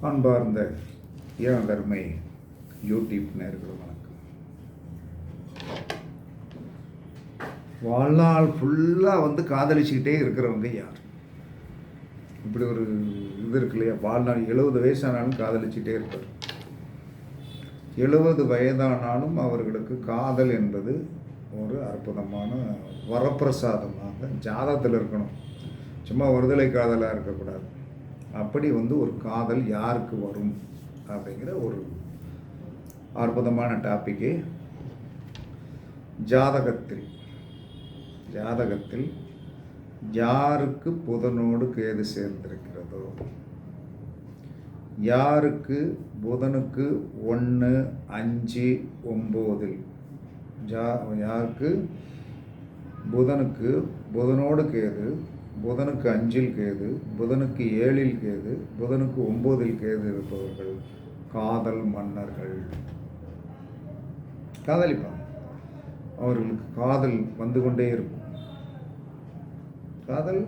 அன்பார்ந்த ஏன் தர்மை யூடியூப் நேர்களும் வணக்கம். வாழ்நாள் ஃபுல்லாக வந்து காதலிச்சுக்கிட்டே இருக்கிறவங்க யார்? இப்படி ஒரு இது இருக்கு இல்லையா? வாழ்நாள் எழுபது வயசானாலும் காதலிச்சுட்டே இருப்பார். எழுபது வயதானாலும் அவர்களுக்கு காதல் என்பது ஒரு அற்புதமான வரப்பிரசாதமாக ஜாதகத்தில் இருக்கணும். சும்மா ஒருதலை காதலாக இருக்கக்கூடாது. அப்படி வந்து ஒரு காதல் யாருக்கு வரும் அப்படிங்கிற ஒரு அற்புதமான டாப்பிக்கு ஜாதகத்தில். ஜாதகத்தில் யாருக்கு புதனோடு கேது சேர்ந்திருக்கிறதோ? யாருக்கு புதனுக்கு ஒன்று அஞ்சு ஒம்போதில்? ஜா யாருக்கு? புதனுக்கு புதனோடு கேது புதனுக்கு அஞ்சில் கேது புதனுக்கு ஏழில் கேது புதனுக்கு ஒம்போதில் கேது இருப்பவர்கள் காதல் மன்னர்கள். காதலிப்பாங்க. அவர்களுக்கு காதல் வந்து கொண்டே இருக்கும். காதல்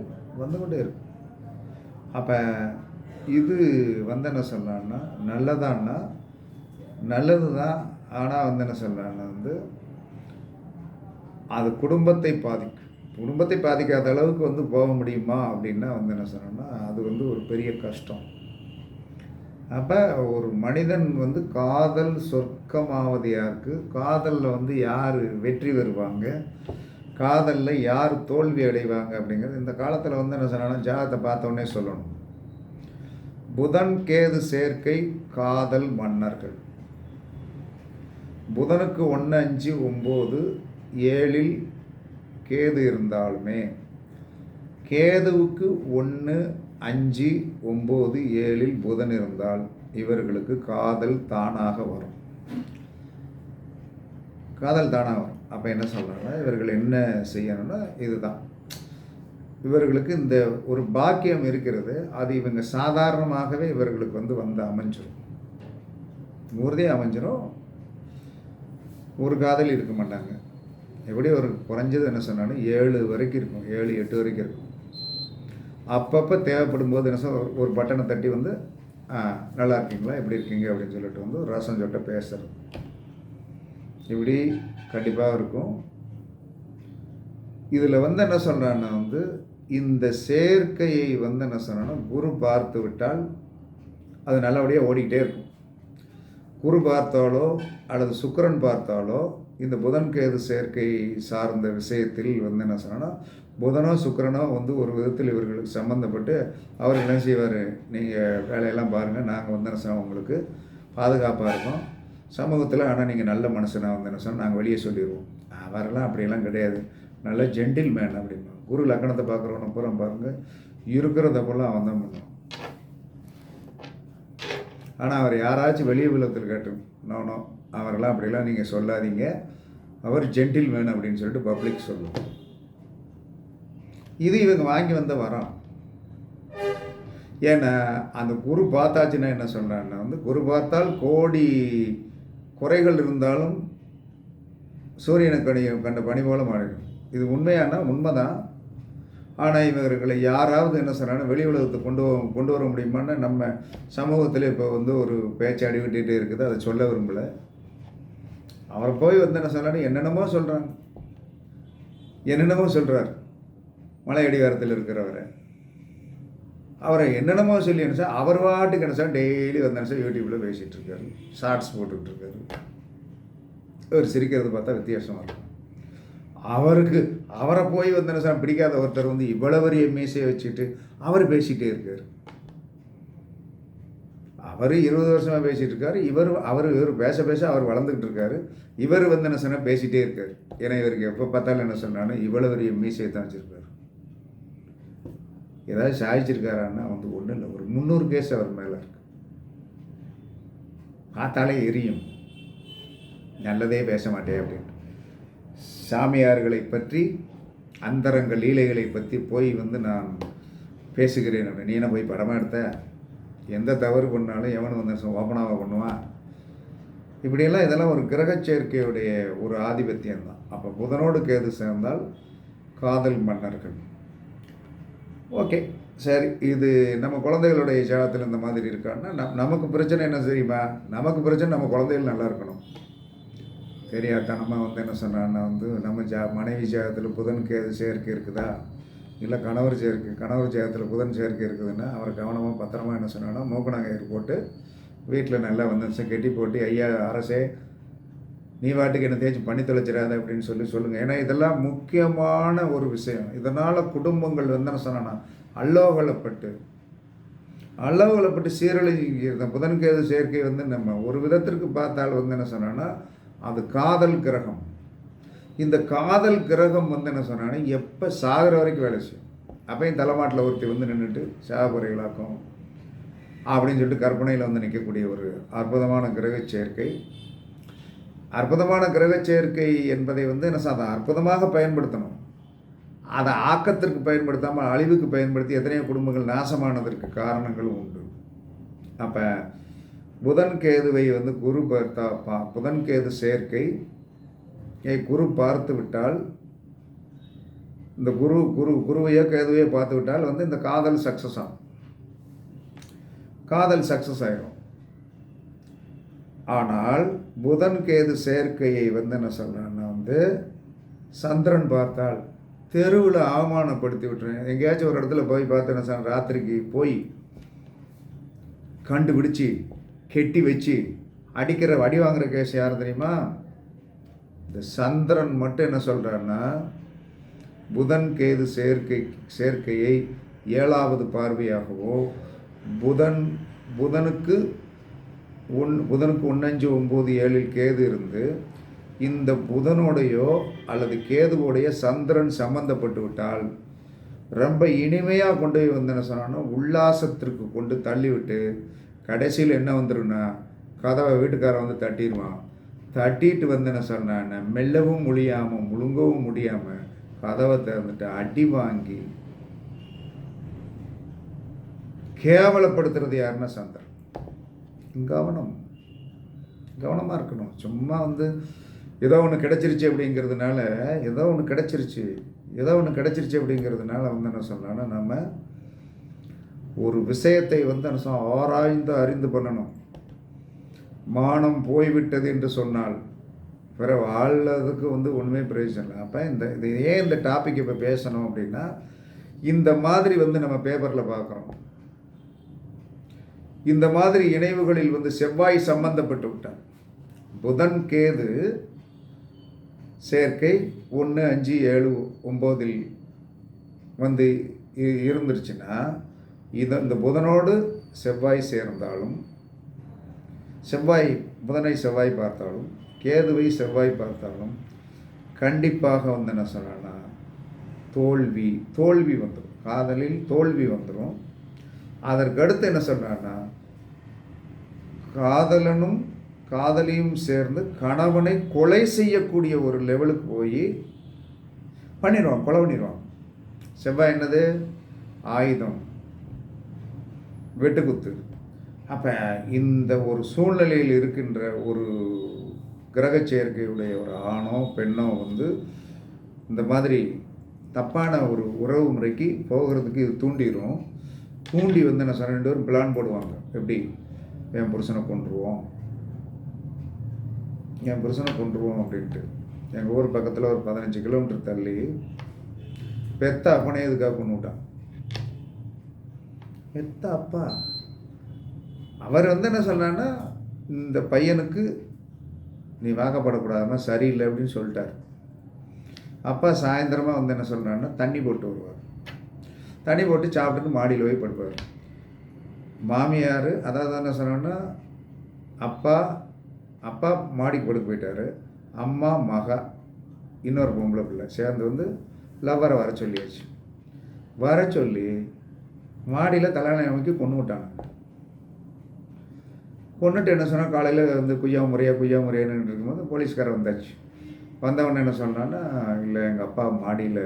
வந்து கொண்டே இருக்கும். அப்போ இது வந்து என்ன சொல்லலான்னா நல்லதான்னா நல்லது தான் ஆனால் வந்து என்ன சொல்லலான்னா வந்து அது குடும்பத்தை பாதிக்கும். குடும்பத்தை பாதிக்காத அளவுக்கு வந்து போக முடியுமா அப்படின்னா வந்து என்ன சொன்னோம்னா அது வந்து ஒரு பெரிய கஷ்டம். அப்போ ஒரு மனிதன் வந்து காதல் சொர்க்கமாவது யாருக்கு? காதலில் வந்து யார் வெற்றி பெறுவாங்க? காதலில் யார் தோல்வி அடைவாங்க அப்படிங்கிறது இந்த காலத்தில் வந்து என்ன சொன்னாலும் ஜாதகத்தை பார்த்தோன்னே சொல்லணும். புதன் கேது சேர்க்கை காதல் மன்னர்கள். புதனுக்கு ஒன்று அஞ்சு ஒம்பது ஏழில் கேது இருந்தாலுமே கேதுவுக்கு ஒன்று அஞ்சு ஒம்பது ஏழில் புதன் இருந்தால் இவர்களுக்கு காதல் தானாக வரும். காதல் தானாக வரும். அப்போ என்ன சொல்கிறாங்கன்னா இவர்கள் என்ன செய்யணும்னா இதுதான். இவர்களுக்கு இந்த ஒரு பாக்கியம் இருக்கிறது அது இவங்க சாதாரணமாகவே இவர்களுக்கு வந்து வந்து அமைஞ்சிடும் ஊர்தே அமைஞ்சிடும் ஒரு காதல் இருக்க மாட்டாங்க. எப்படி ஒரு குறைஞ்சது என்ன சொன்னாலும் ஏழு வரைக்கும் இருக்கும் ஏழு எட்டு வரைக்கும் இருக்கும். அப்பப்போ தேவைப்படும் போது என்ன சொல்ல ஒரு பட்டனை தட்டி வந்து நல்லா இருக்கீங்களா எப்படி இருக்கீங்க அப்படின்னு சொல்லிட்டு வந்து ஒரு ரசம் சொட்ட பேசுகிறது இப்படி கண்டிப்பாக இருக்கும். இதில் வந்து என்ன சொல்கிறான்னா வந்து இந்த சேர்க்கையை வந்து என்ன சொன்னா குரு பார்த்து விட்டால் அது நல்லபடியாக ஓடிக்கிட்டே இருக்கும். குரு பார்த்தாலோ அல்லது சுக்கரன் பார்த்தாலோ இந்த புதன் கேது சேர்க்கை சார்ந்த விஷயத்தில் வந்து என்ன சொன்னோன்னா புதனோ சுக்கரனோ வந்து ஒரு விதத்தில் இவர்களுக்கு சம்மந்தப்பட்டு அவர் என்ன செய்வார்? நீங்கள் வேலையெல்லாம் பாருங்கள் நாங்கள் வந்து என்ன சொன்னால் உங்களுக்கு பாதுகாப்பாக இருக்கோம். சமூகத்தில் ஆனால் நீங்கள் நல்ல மனுஷனாக வந்து என்ன சொன்னால் நாங்கள் வெளியே சொல்லிடுவோம் அவரெல்லாம் அப்படியெல்லாம் கிடையாது. நல்ல ஜென்டில் மேன் அப்படிமா குரு லக்கணத்தை பார்க்குறவனை பூரா பாருங்கள் இருக்கிறத போல அவன் தான் பண்ணுவான். ஆனால் அவர் யாராச்சும் வெளியே விழத்தில் கேட்டோம் நோனோ அவரெல்லாம் அப்படிலாம் நீங்கள் சொல்லாதீங்க. அவர் ஜென்டில் மேன் அப்படின்னு சொல்லிட்டு பப்ளிக் சொல்லும். இது இவங்க வாங்கி வந்த வரம். ஏன்னா அந்த குரு பார்த்தாச்சுன்னா என்ன சொல்கிறான்னா வந்து குரு பார்த்தால் கோடி குறைகள் இருந்தாலும் சூரியனுக்கு கணி கண்ட பணி போல மாறிடும். இது உண்மையானா? உண்மைதான். ஆனால் இவர்களை யாராவது என்ன சொல்கிறாங்கன்னா வெளி உலகத்தை கொண்டு கொண்டு வர முடியுமான்னு நம்ம சமூகத்தில் இப்போ வந்து ஒரு பேச்சு அடிவிட்டுட்டு இருக்குது. அதை சொல்ல விரும்பலை. அவரை போய் வந்து என்ன சொன்னாலும் என்னென்னமோ சொல்கிறாங்க என்னென்னமோ சொல்கிறார் மலை அடிவாரத்தில் இருக்கிறவரை. அவரை என்னென்னமோ சொல்லி என்ன சார் அவர் வாட்டுக்கு என்ன சார் டெய்லி வந்து என்ன சார் யூடியூப்பில் பேசிகிட்டு இருக்காரு. ஷார்ட்ஸ் போட்டுக்கிட்டு இருக்காரு. அவர் சிரிக்கிறது பார்த்தா வித்தியாசமாக இருக்கும். அவருக்கு அவரை போய் வந்து என்ன சார் பிடிக்காத ஒருத்தர் வந்து இவ்வளோ பெரிய மீசையை வச்சுட்டு அவர் பேசிகிட்டே இருக்கார். அவர் இருபது வருஷமாக பேசிகிட்டு இருக்காரு. இவர் அவர் இவர் பேச பேச அவர் வளர்ந்துக்கிட்டு இருக்காரு. இவர் வந்து என்ன சொன்னால் பேசிகிட்டே இருக்கார். ஏன்னா இவருக்கு எப்போ பார்த்தாலும் என்ன சொன்னாலும் இவ்வளோ பெரிய மீசையை தான் வச்சுருக்காரு ஏதாவது சாதிச்சிருக்காரான்னா வந்து ஒன்றும் இல்லை. ஒரு முந்நூறு கேஸ் அவர் மேலே இருக்கு. பார்த்தாலே எரியும். நல்லதே பேச மாட்டேன் அப்படின்ட்டு. சாமியார்களை பற்றி அந்தரங்க லீலைகளை பற்றி போய் வந்து நான் பேசுகிறேன் அப்படின்னு. நீ என்ன போய் படமாக எடுத்த? எந்த தவறு பண்ணாலும் எவன் வந்து ஓப்பனாக பண்ணுவான்? இப்படியெல்லாம் இதெல்லாம் ஒரு கிரக சேர்க்கையுடைய ஒரு ஆதிபத்தியம் தான் அப்போ புதனோடு கேது சேர்ந்தால் காதல் மன்னர்கள். ஓகே சரி இது நம்ம குழந்தைகளுடைய ஜாதத்தில் இந்த மாதிரி இருக்கான்னா நம் நமக்கு பிரச்சனை என்ன தெரியுமா? நமக்கு பிரச்சனை நம்ம குழந்தைகள் நல்லா இருக்கணும். தெரியாதனமாக வந்து என்ன சொன்னான்னா வந்து நம்ம ஜா மனைவி ஜாதத்தில் புதன் கேது சேர்க்கை இருக்குதா? இல்லை கணவர் சேர்க்கை கணவர் சேகத்தில் புதன் சேர்க்கை இருக்குதுன்னா அவரை கவனமாக பத்திரமா என்ன சொன்னோன்னா மூக்கணாங்கயிறு போட்டு வீட்டில் நல்லா வந்து கெட்டி போட்டு ஐயா அரசே நீ வாட்டுக்கு என்ன தேய்ச்சி பண்ணி தொலைச்சிடாத அப்படின்னு சொல்லி சொல்லுங்கள் ஏன்னா இதெல்லாம் முக்கியமான ஒரு விஷயம். இதனால் குடும்பங்கள் வந்து என்ன சொன்னோன்னா அல்லோகலப்பட்டு அல்லோகலப்பட்டு சீரழிஞ்சிருந்த புதன்கேது சேர்க்கை வந்து நம்ம ஒரு விதத்திற்கு பார்த்தால் வந்து என்ன சொன்னோன்னா அது காதல் கிரகம். இந்த காதல் கிரகம் வந்து என்ன சொன்னாங்கன்னா எப்போ சாகிற வரைக்கும் வேலை செய்யும். அப்பையும் தலைமாட்டில் ஒருத்தி வந்து நின்றுட்டு சாகுறைகளாக்கும் அப்படின்னு சொல்லிட்டு கற்பனையில் வந்து நிற்கக்கூடிய ஒரு அற்புதமான கிரக சேர்க்கை. அற்புதமான கிரக சேர்க்கை என்பதை வந்து என்ன அதை அற்புதமாக பயன்படுத்தணும். அதை ஆக்கத்திற்கு பயன்படுத்தாமல் அழிவுக்கு பயன்படுத்தி எத்தனையோ குடும்பங்கள் நாசமானதற்கு காரணங்களும் உண்டு. அப்போ புதன் கேதுவை வந்து குரு பார்த்தா பா புதன் கேது சேர்க்கை குரு பார்த்து விட்டால் இந்த குரு குரு குருவையோ கேதுவையோ பார்த்து விட்டால் வந்து இந்த காதல் சக்ஸஸ் ஆகும். காதல் சக்ஸஸ் ஆகிடும் ஆனால் புதன் கேது சேர்க்கையை வந்து என்ன சொல்கிறேன்னா வந்து சந்திரன் பார்த்தால் தெருவில் அவமானப்படுத்தி விட்டுறேன் எங்கேயாச்சும் ஒரு இடத்துல போய் பார்த்து என்ன சொல்கிறேன் ராத்திரிக்கு போய் கண்டுபிடிச்சி கெட்டி வச்சு அடிக்கிற அடி வாங்குற கேஸ் யார் தெரியுமா? இந்த சந்திரன் மட்டும் என்ன சொல்கிறான்னா புதன் கேது சேர்க்கை சேர்க்கையை ஏழாவது பார்வையாகவோ புதன் புதனுக்கு ஒன் புதனுக்கு ஒன்னஞ்சு ஒம்பது ஏழில் கேது இருந்து இந்த புதனோடையோ அல்லது கேதுவோடைய சந்திரன் சம்பந்தப்பட்டு விட்டால் ரொம்ப இனிமையாக கொண்டு போய் வந்து என்ன சொன்னான்னா உல்லாசத்திற்கு கொண்டு தள்ளிவிட்டு கடைசியில் என்ன வந்துடும்னா கதவை வீட்டுக்காரன் வந்து தட்டிடுவான். தட்டிட்டு வந்து என்ன சொன்னான் மெல்லவும் முடியாமல் முழுங்கவும் முடியாமல் கதவை திறந்துட்டு அடி வாங்கி கேவலப்படுத்துறது யாருன்னா சந்திரன். கவனம். கவனமாக இருக்கணும். சும்மா வந்து ஏதோ ஒன்று கிடச்சிருச்சு அப்படிங்கிறதுனால ஏதோ ஒன்று கிடச்சிருச்சு ஏதோ ஒன்று கிடச்சிருச்சு அப்படிங்கிறதுனால வந்து என்ன சொன்னான்னா நம்ம ஒரு விஷயத்தை வந்து என்ன ஆராய்ந்து அறிந்து பண்ணணும். மானம் போய்விட்டது என்று சொன்னால் பிற வாழ்கிறதுக்கு வந்து ஒன்றுமே பிரயோஜனம் இல்லை. அப்போ இந்த இது ஏன் இந்த டாபிக் இப்போ பேசணும் அப்படின்னா இந்த மாதிரி வந்து நம்ம பேப்பரில் பார்க்குறோம். இந்த மாதிரி இணைவுகளில் வந்து செவ்வாய் சம்பந்தப்பட்டு விட்டார். புதன் கேது சேர்க்கை ஒன்று அஞ்சு ஏழு ஒம்போதில் வந்து இருந்துருச்சுன்னா இது இந்த புதனோடு செவ்வாய் சேர்ந்தாலும் செவ்வாய் புதனை செவ்வாய் பார்த்தாலும் கேதுவை செவ்வாய் பார்த்தாலும் கண்டிப்பாக வந்து என்ன சொன்னா தோல்வி தோல்வி வந்துடும் காதலில் தோல்வி வந்துடும் அதற்கு அடுத்து என்ன சொன்னான்னா காதலனும் காதலியும் சேர்ந்து கணவனை கொலை செய்யக்கூடிய ஒரு லெவலுக்கு போய் பண்ணிடுவான் கொலை பண்ணிடுவான் செவ்வாய் என்னது? ஆயுதம். வெட்டுக்குத்து. அப்போ இந்த ஒரு சூழ்நிலையில் இருக்கின்ற ஒரு கிரக சேர்க்கையுடைய ஒரு ஆணோ பெண்ணோ வந்து இந்த மாதிரி தப்பான ஒரு உறவு முறைக்கு போகிறதுக்கு இது தூண்டிடும் தூண்டி வந்து என்ன சொன்ன ரெண்டு பேரும் பிளான் போடுவாங்க. எப்படி? என் புருஷனை கொண்டுருவோம் என் புருஷனை கொண்டுருவோம் அப்படின்ட்டு. எங்கள் ஊர் பக்கத்தில் ஒரு பதினஞ்சு கிலோமீட்டர் தள்ளி பெத்த அப்பனே இதுக்காக கொண்டு விட்டான் பெத்த அப்பா? அவர் வந்து என்ன சொன்னான்னா இந்த பையனுக்கு நீ வாக்கப்படக்கூடாதுமா சரியில்லை அப்படின்னு சொல்லிட்டார். அப்பா சாயந்தரமாக வந்து என்ன சொல்கிறான்னா தண்ணி போட்டு வருவார். தண்ணி போட்டு சாப்பிட்டுட்டு மாடியில் போய் படுப்பார். மாமியார் அதாவது என்ன சொன்னோன்னா அப்பா அப்பா மாடிக்கு படுக்க போயிட்டார். அம்மா மகா இன்னொரு பொம்பளை பிள்ளை சேர்ந்து வந்து லவ்வரை வர சொல்லியாச்சு. வர சொல்லி மாடியில் தலைவனை கொண்டு விட்டாங்க. கொண்டுட்டு என்ன சொன்னால் காலையில் வந்து குய்யா முறையா குய்யா முறையான்னு இருக்கும்போது போலீஸ்காரர் வந்தாச்சு. வந்தவொடனே என்ன சொன்னான்னா இல்லை எங்கள் அப்பா மாடியில்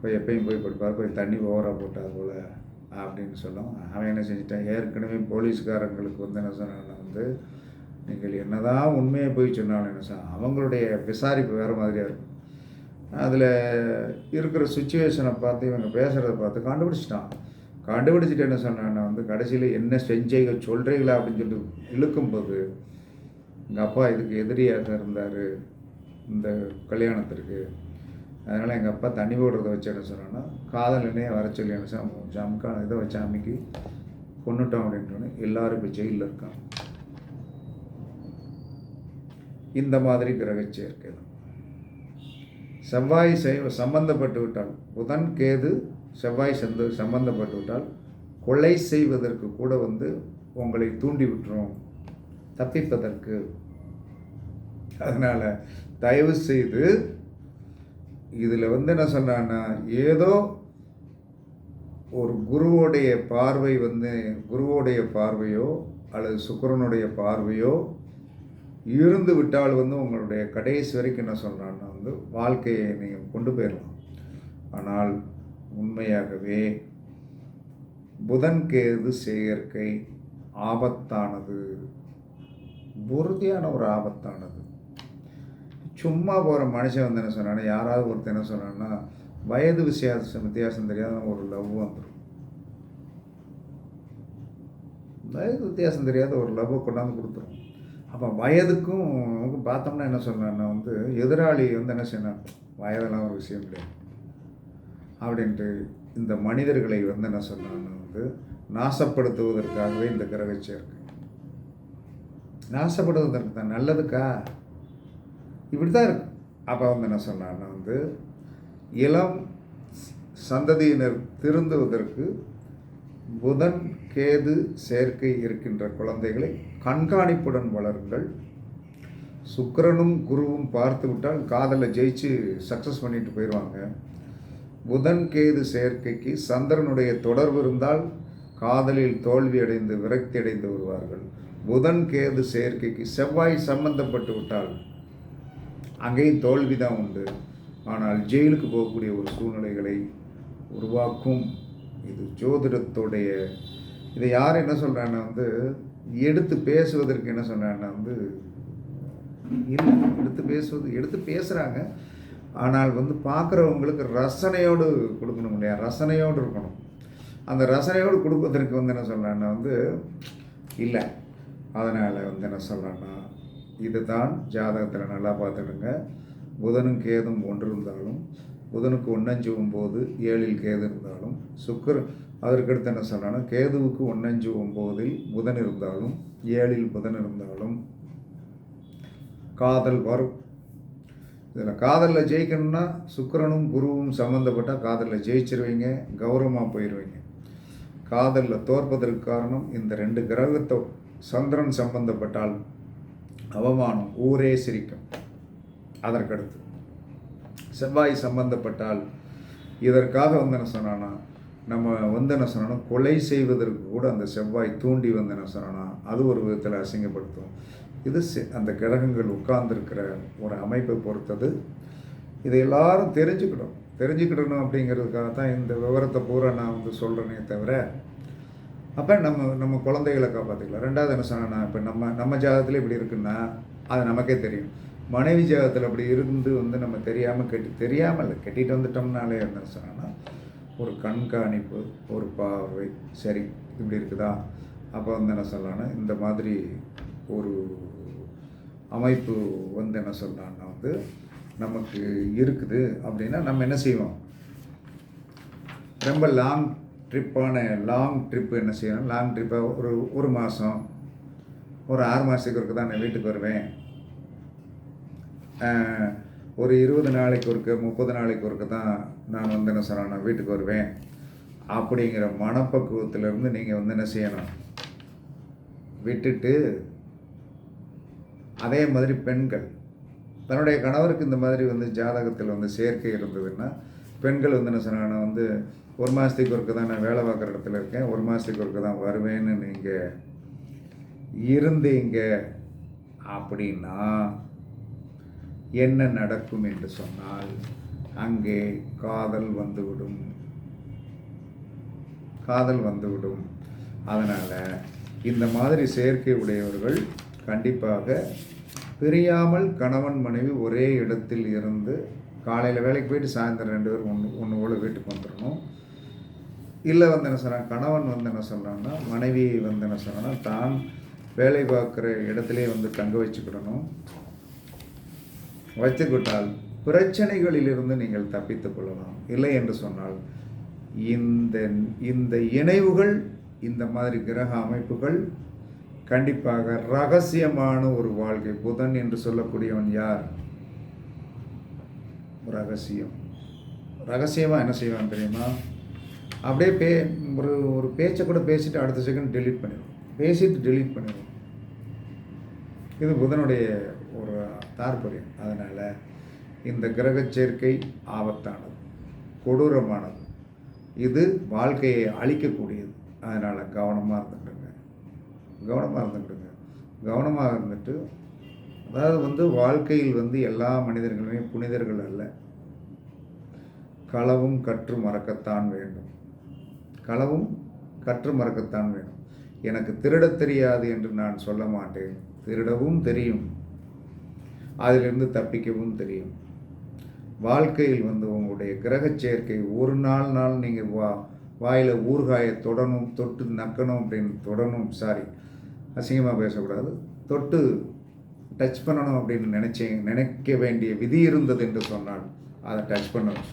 போய் எப்பயும் போய் படுப்பார் போய் தண்ணி ஓவராக போட்டார் போல் அப்படின்னு சொல்லும் அவன் என்ன செஞ்சிட்டான் ஏற்கனவே போலீஸ்காரங்களுக்கு வந்து என்ன சொன்னான்னா வந்து நீங்கள் என்னதான் உண்மையை போய் சொன்னாலும் என்ன சொன்ன அவங்களுடைய விசாரிப்பு வேறு மாதிரியாக இருக்கும். அதில் இருக்கிற சுச்சுவேஷனை பார்த்து இவங்க பேசுகிறத பார்த்து கண்டுபிடிச்சிட்டான். கண்டுபிடிச்சிட்டு என்ன சொன்னான்னா வந்து கடைசியில் என்ன செஞ்சீங்க சொல்கிறீங்களா அப்படின்னு சொல்லி இழுக்கும்போது எங்கள் அப்பா இதுக்கு எதிரியாக இருந்தார் இந்த கல்யாணத்திற்கு. அதனால் எங்கள் அப்பா தண்ணி போடுறத வச்சு என்ன சொன்னோன்னா காதல் எண்ணெயை வர சொல்லி என்ன இதை வச்சு அமைக்கி கொண்டுட்டோம் அப்படின்ட்டு எல்லாரும் இப்போ ஜெயிலில் இருக்காங்க. இந்த மாதிரி கிரக சேர்க்கை தான். செவ்வாய் சைவ சம்பந்தப்பட்டு விட்டால் புதன் கேது செவ்வாய் சந்த சம்பந்தப்பட்டு விட்டால் கொலை செய்வதற்கு கூட வந்து உங்களை தூண்டி விட்டுரும். தப்பிப்பதற்கு. அதனால் தயவு செய்து இதில் வந்து என்ன சொன்னான்னா ஏதோ ஒரு குருவோடைய பார்வை வந்து குருவோடைய பார்வையோ அல்லது சுக்கரனுடைய பார்வையோ இருந்து விட்டால் வந்து உங்களுடைய கடைசி வரைக்கும் என்ன சொல்கிறான்னா வந்து வாழ்க்கையை நீங்கள் கொண்டு போயிடலாம் ஆனால் உண்மையாகவே புதன் கேது சேர்க்கை ஆபத்தானது. உறுதியான ஒரு ஆபத்தானது. சும்மா போகிற மனுஷன் வந்து என்ன சொன்னான்னா யாராவது ஒருத்தர் என்ன சொன்னான்னா வயது வித்தியாசம் வித்தியாசம் தெரியாத ஒரு லவ் வந்துடும் வயது வித்தியாசம் தெரியாத ஒரு லவ்வை கொண்டாந்து கொடுத்துரும். அப்போ வயதுக்கும் பார்த்தோம்னா என்ன சொன்னான்னா வந்து எதிராளி வந்து என்ன செய்யணும் வயதெல்லாம் ஒரு விஷயம் கிடையாது அப்படின்ட்டு இந்த மனிதர்களை வந்து என்ன சொன்னான்னா வந்து நாசப்படுத்துவதற்காகவே இந்த கிரக சேர்க்கை. நாசப்படுவதற்கு தான் நல்லதுக்கா? இப்படி தான் இருக்கு. அப்போ வந்து என்ன சொன்னான்னா வந்து இளம் சந்ததியினர் திருந்துவதற்கு புதன் கேது சேர்க்கை இருக்கின்ற குழந்தைகளை கண்காணிப்புடன் வளருங்கள். சுக்கரனும் குருவும் பார்த்து விட்டால் காதலை ஜெயிச்சு சக்ஸஸ் பண்ணிட்டு போயிடுவாங்க புதன் கேது சேர்க்கைக்கு சந்திரனுடைய தொடர்பு இருந்தால் காதலில் தோல்வியடைந்து விரக்தி அடைந்து வருவார்கள். புதன் கேது சேர்க்கைக்கு செவ்வாய் சம்பந்தப்பட்டு விட்டால் அங்கேயும் தோல்வி தான் உண்டு. ஆனால் ஜெயிலுக்கு போகக்கூடிய ஒரு சூழ்நிலைகளை உருவாக்கும். இது ஜோதிடத்துடைய இதை யார் என்ன சொல்கிறாங்கன்னா வந்து எடுத்து பேசுவதற்கு என்ன சொல்கிறாங்கன்னா வந்து இல்லை எடுத்து பேசுவது எடுத்து பேசுகிறாங்க ஆனால் வந்து பார்க்குறவங்களுக்கு ரசனையோடு கொடுக்கணும் இல்லையா? ரசனையோடு இருக்கணும். அந்த ரசனையோடு கொடுப்பதற்கு வந்து என்ன சொல்கிறேன்னா வந்து இல்லை அதனால் வந்து என்ன சொல்கிறேன்னா இதுதான் ஜாதகத்தில் நல்லா பார்த்துடுங்க புதனும் கேதும் ஒன்று இருந்தாலும் புதனுக்கு ஒன்னஞ்சு ஒம்பது ஏழில் கேது இருந்தாலும் சுக்கர் அதற்கடுத்து என்ன சொல்கிறான்னா கேதுவுக்கு ஒன்னஞ்சு ஒம்போதில் புதன் இருந்தாலும் ஏழில் புதன் இருந்தாலும் காதல் வரும். இதில் காதலில் ஜெயிக்கணும்னா சுக்கரனும் குருவும் சம்மந்தப்பட்டால் காதலில் ஜெயிச்சிருவீங்க கௌரவமாக போயிடுவீங்க காதலில் தோற்பதற்கு காரணம் இந்த ரெண்டு கிரகத்தோ சந்திரன் சம்பந்தப்பட்டால் அவமானம் ஊரே சிரிக்கும். அதற்கடுத்து செவ்வாய் சம்பந்தப்பட்டால் இதற்காக வந்து என்ன சொன்னான்னா நம்ம வந்து என்ன சொன்னோன்னா கொலை செய்வதற்கு கூட அந்த செவ்வாய் தூண்டி வந்து என்ன சொன்னோன்னா அது ஒரு விதத்தில் அசிங்கப்படுத்தும். இது செ- அந்த கிரகங்கள் உட்கார்ந்துருக்கிற ஒரு அமைப்பை பொறுத்தது. இதை எல்லாரும் தெரிஞ்சுக்கணும். தெரிஞ்சுக்கிடணும் அப்படிங்கிறதுக்காக தான் இந்த விவரத்தை பூரா நான் வந்து சொல்கிறேனே தவிர அப்போ நம்ம நம்ம குழந்தைகளை காப்பாற்றிக்கலாம் ரெண்டாவது என்ன சொன்னா இப்போ நம்ம நம்ம ஜாதகத்தில் இப்படி இருக்குன்னா அது நமக்கே தெரியும். மனைவி ஜாதகத்தில் அப்படி இருந்து வந்து நம்ம தெரியாமல் கட்டி தெரியாமல் இல்லை கட்டிகிட்டு வந்துட்டோம்னாலே என்ன சொன்னால் ஒரு கண்காணிப்பு ஒரு பார்வை சரி இப்படி இருக்குதா? அப்போ வந்து என்ன சொல்லலாம்னா இந்த மாதிரி ஒரு அமைப்பு வந்து என்ன சொல்லலாம்னா வந்து நமக்கு இருக்குது அப்படின்னா நம்ம என்ன செய்வோம்? ரொம்ப லாங் ட்ரிப்பான லாங் ட்ரிப்பு என்ன செய்யணும்? லாங் ட்ரிப்பை ஒரு ஒரு மாதம் ஒரு ஆறு மாதத்துக்கு ஒருக்கு தான் நான் வீட்டுக்கு வருவேன். ஒரு இருபது நாளைக்கு ஒருக்க முப்பது நாளைக்கு ஒருக்க தான் நான் வந்து என்ன சொல்கிறேன் நான் வீட்டுக்கு வருவேன். அப்படிங்கிற மனப்பக்குவத்திலேருந்து நீங்கள் வந்து என்ன செய்யணும்? விட்டுட்டு அதே மாதிரி பெண்கள். தன்னுடைய கணவருக்கு இந்த மாதிரி வந்து ஜாதகத்தில் வந்து சேர்க்கை இருந்ததுன்னா பெண்கள் வந்து என்ன சொன்னாங்கன்னா வந்து ஒரு மாதத்துக்கு ஒருக்க தான் நான் வேலை பார்க்குற இடத்துல இருக்கேன். ஒரு மாதத்துக்கு ஒருக்க தான் வருவேன்னு நீங்கள் இருந்தீங்க அப்படின்னா என்ன நடக்கும் என்று சொன்னால் அங்கே காதல் வந்துவிடும். காதல் வந்துவிடும். அதனால் இந்த மாதிரி சேர்க்கை உடையவர்கள் கண்டிப்பாக பிரியாமல் கணவன் மனைவி ஒரே இடத்தில் இருந்து காலையில் வேலைக்கு போயிட்டு சாயந்தரம் ரெண்டு பேரும் ஒன்று ஒன்று போல் வீட்டுக்கு வந்துடணும். இல்லை வந்து என்ன சொல்கிறான் கணவன் வந்து என்ன சொல்கிறான்னா மனைவி வந்து என்ன சொல்கிறான்னா தான் வேலை பார்க்குற இடத்துலேயே வந்து தங்க வச்சுக்கிடணும். வச்சுக்கிட்டால் பிரச்சனைகளிலிருந்து நீங்கள் தப்பித்துக் கொள்ளலாம். இல்லை என்று சொன்னால் இந்த இந்த இணைவுகள் இந்த மாதிரி கிரக அமைப்புகள் கண்டிப்பாக ரகசியமான ஒரு வாழ்க்கை. புதன் என்று சொல்லக்கூடியவன் யார்? ரகசியம். ரகசியமாக என்ன செய்வான் தெரியுமா? அப்படியே பே ஒரு ஒரு பேச்சை கூட பேசிட்டு அடுத்த செகண்ட் டெலீட் பண்ணிடுவோம் பேசிட்டு டெலீட் பண்ணிடுவோம் இது புதனுடைய ஒரு தாற்பயம். அதனால் இந்த கிரக சேர்க்கை ஆபத்தானது கொடூரமானது. இது வாழ்க்கையை அழிக்கக்கூடியது. அதனால் கவனமாக இருந்துக்கிடுங்க. கவனமாக இருந்துக்கிடுங்க. கவனமாக இருந்துட்டு அதாவது வந்து வாழ்க்கையில் வந்து எல்லா மனிதர்களுமே புனிதர்கள் அல்ல. களவும் கற்று மறக்கத்தான் வேண்டும். களவும் கற்று மறக்கத்தான் வேண்டும். எனக்கு திருடத் தெரியாது என்று நான் சொல்ல மாட்டேன். திருடவும் தெரியும். அதிலிருந்து தப்பிக்கவும் தெரியும். வாழ்க்கையில் வந்து உங்களுடைய கிரகச் சேர்க்கை ஒரு நாள் நாள் நீங்கள் வா வாயில் ஊறுகாயை தொடணும் தொட்டு நக்கணும் அப்படின்னு தொடணும் சாரி அசிங்கமாக பேசக்கூடாது. தொட்டு டச் பண்ணணும் அப்படின்னு நினச்சேன் நினைக்க வேண்டிய விதி இருந்தது என்று சொன்னால் அதை டச் பண்ணணும்.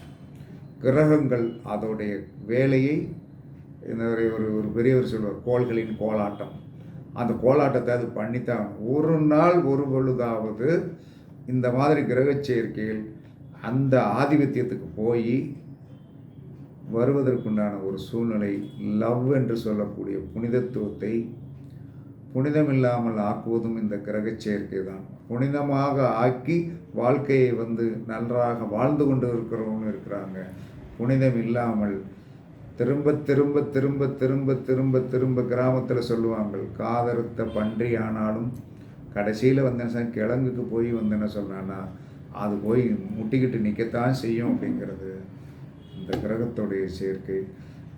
கிரகங்கள் அதோடைய வேலையை இந்த ஒரு ஒரு பெரியவர் சொல்வார் கோள்களின் கோலாட்டம். அந்த கோலாட்டத்தை அது பண்ணித்தான். ஒரு நாள் ஒரு பொழுதாவது இந்த மாதிரி கிரகச் சேர்க்கையில் அந்த ஆதிபத்தியத்துக்கு போய் வருவதற்குண்டான ஒரு சூழ்நிலை லவ் என்று சொல்லக்கூடிய புனிதத்துவத்தை புனிதமில்லாமல் ஆக்குவதும் இந்த கிரகச் சேர்க்கை தான். புனிதமாக ஆக்கி வாழ்க்கையை வந்து நன்றாக வாழ்ந்து கொண்டு இருக்கிறவங்க இருக்கிறாங்க. புனிதம் இல்லாமல் திரும்ப திரும்ப திரும்ப திரும்ப திரும்ப திரும்ப கிராமத்தில் சொல்லுவாங்க காதறுத்த பன்றி ஆனாலும் கடைசியில் வந்து சார் கிழங்குக்கு போய் வந்து என்ன சொன்னான்னா அது போய் முட்டிக்கிட்டு நிற்கத்தான் செய்யும் அப்படிங்கிறது இந்த கிரகத்துடைய சேர்க்கை.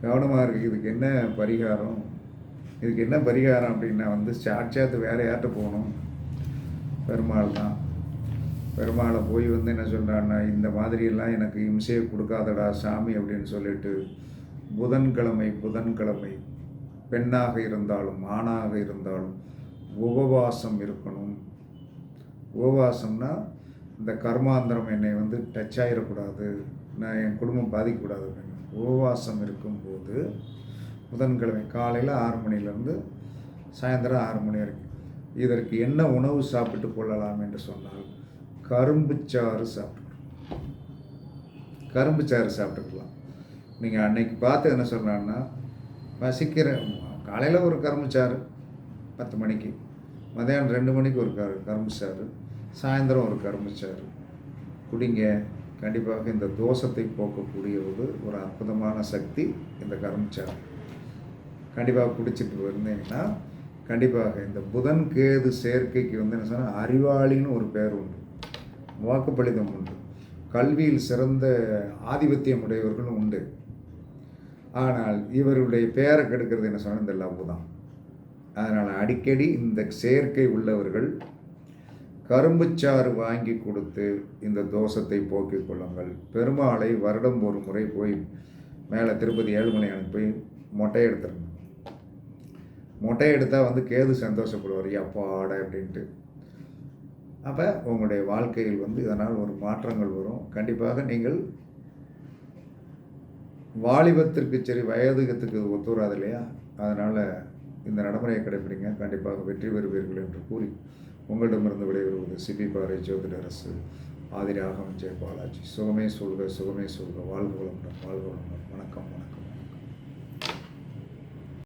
கவனமாக இருக்குது இதுக்கு என்ன பரிகாரம்? இதுக்கு என்ன பரிகாரம் அப்படின்னா வந்து சாட்சாத்து வேற யார்கிட்ட போகணும்? பெருமாள் தான். பெருமாளை போய் வந்து என்ன சொல்கிறான்னா இந்த மாதிரியெல்லாம் எனக்கு இம்சையை கொடுக்காதடா சாமி அப்படின்னு சொல்லிட்டு புதன்கிழமை புதன்கிழமை பெண்ணாக இருந்தாலும் ஆணாக இருந்தாலும் உபவாசம் இருக்கணும். உபவாசம்னா இந்த கர்மாந்திரம் என்னை வந்து டச் ஆகிடக்கூடாது நான் என் குடும்பம் பாதிக்கக்கூடாது அப்படின்னு உபவாசம் இருக்கும்போது புதன்கிழமை காலையில் ஆறு மணிலேருந்து சாயந்தரம் ஆறு மணி வரைக்கும். இதற்கு என்ன உணவு சாப்பிட்டு கொள்ளலாம் என்று சொன்னால் கரும்புச்சாறு சாப்பிட்டுக்கலாம். கரும்புச்சாறு சாப்பிட்டுக்கலாம். நீங்கள் அன்னைக்கு பார்த்து என்ன சொல்கிறாங்கன்னா பசிக்கிற காலையில் ஒரு கரும்புச்சாறு பத்து மணிக்கு. மதியானம் ரெண்டு மணிக்கு ஒரு கரு கரும்புச்சாறு சாயந்தரம் ஒரு கரும்புச்சாறு குடிங்க. கண்டிப்பாக இந்த தோஷத்தை போக்கக்கூடிய ஒரு அற்புதமான சக்தி இந்த கரும்புச்சாறு கண்டிப்பாக குடிச்சிட்டு வந்தீங்கன்னா கண்டிப்பாக இந்த புதன் கேது சேர்க்கைக்கு வந்து என்ன சொன்னால் அறிவாளின்னு ஒரு பேர் உண்டு. வாக்குப்பளிதம் உண்டு. கல்வியில் சிறந்த ஆதிபத்தியம் உடையவர்களும் உண்டு. ஆனால் இவருடைய பெயரை கெடுக்கிறது என்ன சொன்னால் இந்த லவ் தான். அதனால் அடிக்கடி இந்த சேர்க்கை உள்ளவர்கள் கரும்புச்சாறு வாங்கி கொடுத்து இந்த தோஷத்தை போக்கிக் கொள்ளுங்கள். பெருமாளை வருடம் ஒரு முறை போய் மேலே திருப்பதி ஏழுமலையானுக்கு போய் மொட்டை எடுத்துருங்க மொட்டை எடுத்தால் வந்து கேது சந்தோஷப்படுவார் அப்பாட அப்படின்ட்டு. அப்போ உங்களுடைய வாழ்க்கையில் வந்து இதனால் ஒரு மாற்றங்கள் வரும். கண்டிப்பாக நீங்கள் வாலிபத்திற்கு சரி வயதுகத்துக்கு ஒத்துவராது இல்லையா? அதனால் இந்த நடைமுறையை கடைபிடிங்க கண்டிப்பாக வெற்றி பெறுவீர்கள் என்று கூறி உங்களிடமிருந்து விடைபெறுவது சிபி பாறை ஜோதிடரசு ஆதிராகம் ஜெய பாலாஜி சுகமே சொல்க சுகமே சொல்க. வாழ்க வளமுடன் வாழ்க வளமுடன். வணக்கம் வணக்கம்.